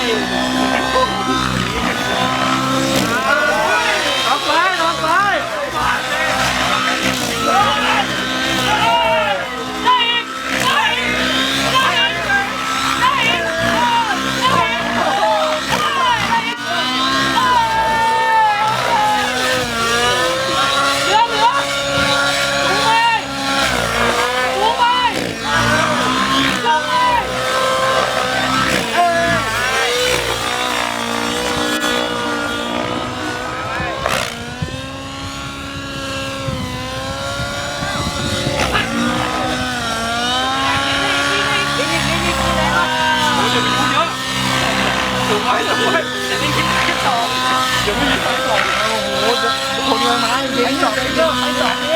Yeah. สูงไว้สูงไว้จะได้คิดคิดต่อเดี๋ยวไม่มีใครต่อโอ้โหคนเงินมาจริงๆต่องเยอะไปต่อ